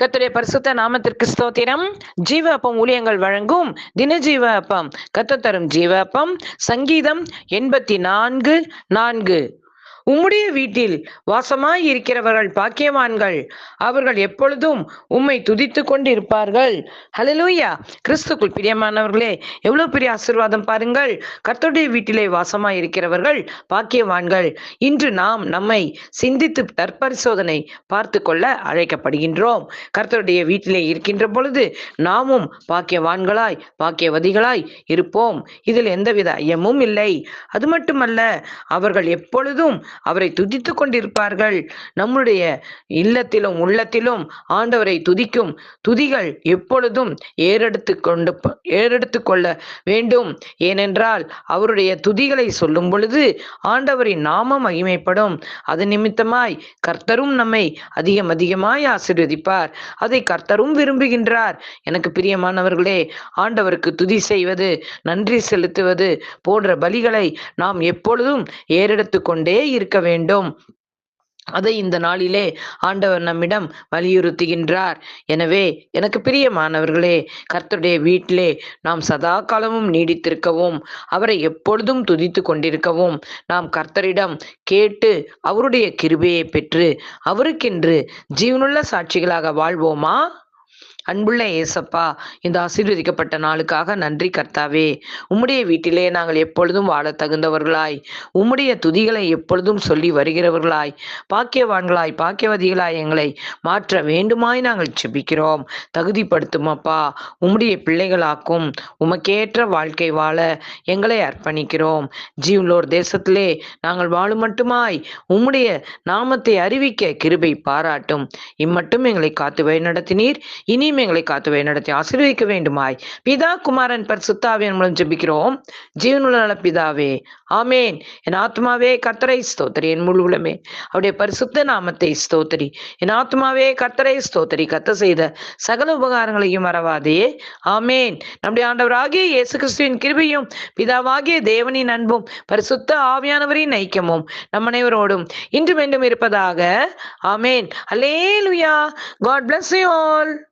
கத்துடைய பரிசுத்த நாமத்திற்கு ஸ்தோத்திரம். ஜீவ அப்பம் ஊழியங்கள் வழங்கும் தினஜீவ அப்பம் கத்த தரும் ஜீவ அப்பம் சங்கீதம் எண்பத்தி நான்கு நான்கு. உம்முடைய வீட்டில் வாசமாய் இருக்கிறவர்கள் பாக்கியவான்கள். அவர்கள் எப்பொழுதும் உம்மை துதித்து கொண்டிருப்பார்கள். ஹலலூயா கிறிஸ்துக்குள் பிரியமானவர்களே எவ்வளவு பெரிய ஆசீர்வாதம் பாருங்கள். கர்த்தருடைய வீட்டிலே வாசமாய் இருக்கிறவர்கள் பாக்கியவான்கள். இன்று நாம் நம்மை சிந்தித்து தற்பரிசோதனை பார்த்து கொள்ள அழைக்கப்படுகின்றோம். கர்த்தருடைய வீட்டிலே இருக்கின்ற பொழுது நாமும் பாக்கியவான்களாய் பாக்கியவதிகளாய் இருப்போம். இதில் எந்தவித ஐயமும் இல்லை. அது மட்டுமல்ல அவர்கள் எப்பொழுதும் அவரை துதித்து கொண்டிருப்பார்கள். நம்முடைய இல்லத்திலும் உள்ளத்திலும் ஆண்டவரை துதிக்கும் துதிகள் எப்பொழுதும் ஏறெடுத்து கொண்டு ஏறெடுத்து கொள்ள வேண்டும். ஏனென்றால் அவருடைய துதிகளை சொல்லும் பொழுது ஆண்டவரின் நாமம் மகிமைப்படும். அது நிமித்தமாய் கர்த்தரும் நம்மை அதிகம் அதிகமாய் ஆசீர்வதிப்பார். அதை கர்த்தரும் விரும்புகின்றார். எனக்கு பிரியமானவர்களே ஆண்டவருக்கு துதி செய்வது நன்றி செலுத்துவது போன்ற பலிகளை நாம் எப்பொழுதும் ஏறெடுத்து கொண்டே இருக்க வேண்டும். அதை இந்த நாளிலே ஆண்டவர் நம்மிடம் வலியுறுத்துகின்றார். எனவே எனக்கு பிரியமானவர்களே கர்த்தருடைய வீட்டிலே நாம் சதா காலமும் நீடித்திருக்கவும் அவரை எப்பொழுதும் துதித்து கொண்டிருக்கவும் நாம் கர்த்தரிடம் கேட்டு அவருடைய கிருபையை பெற்று அவருக்கென்று ஜீவனுள்ள சாட்சிகளாக வாழ்வோமா? அன்புள்ள ஏசப்பா இந்த ஆசீர்வதிக்கப்பட்ட நாளுக்காக நன்றி கர்த்தாவே. உம்முடைய வீட்டிலே நாங்கள் எப்பொழுதும் வாழ தகுந்தவர்களாய். உம்முடைய துதிகளை எப்பொழுதும் சொல்லி வருகிறவர்களாய். பாக்கியவான்களாய் பாக்கியவதிகளாய் எங்களை மாற்ற வேண்டுமாய் நாங்கள் செபிக்கிறோம் தகுதிப்படுத்தும் அப்பா உம்முடைய பிள்ளைகளாக்கும் உமக்கேற்ற வாழ்க்கை வாழ எங்களை அர்ப்பணிக்கிறோம். ஜீவலோர் தேசத்திலே நாங்கள் வாழும் மட்டுமாய் உம்முடைய நாமத்தை அறிவிக்க கிருபை பாராட்டும். இம்மட்டும் எங்களை காத்து வழி நடத்தினீர் இனி நீயும் எங்களை காத்து வழிநடத்தி ஆசீர்வதிக்க வேண்டுமாய். பிதா குமாரன் பரிசுத்தாவின் மூலம் ஜெபிக்கிறோம். ஜீவனுள்ள நல பிதாவே ஆமேன். என் ஆத்மாவே கத்தரை ஸ்தோத்திரி. என் முழுவலமே அவருடைய பரிசுத்த நாமத்தை ஸ்தோத்திரி. என் ஆத்மாவே கத்தரை ஸ்தோத்திரி. கத்த செய்த சகல உபகாரங்களையும் மறவாதே. ஆமேன். நம்முடைய ஆண்டவராகிய இயேசு கிறிஸ்துவின் கிருபையும் பிதாவாகிய தேவனின் அன்பும் பரிசுத்த ஆவியானவரின் ஐக்கியமும் நம் அனைவரோடும் இன்று மீண்டும் இருப்பதாக. Amen. Hallelujah God bless you all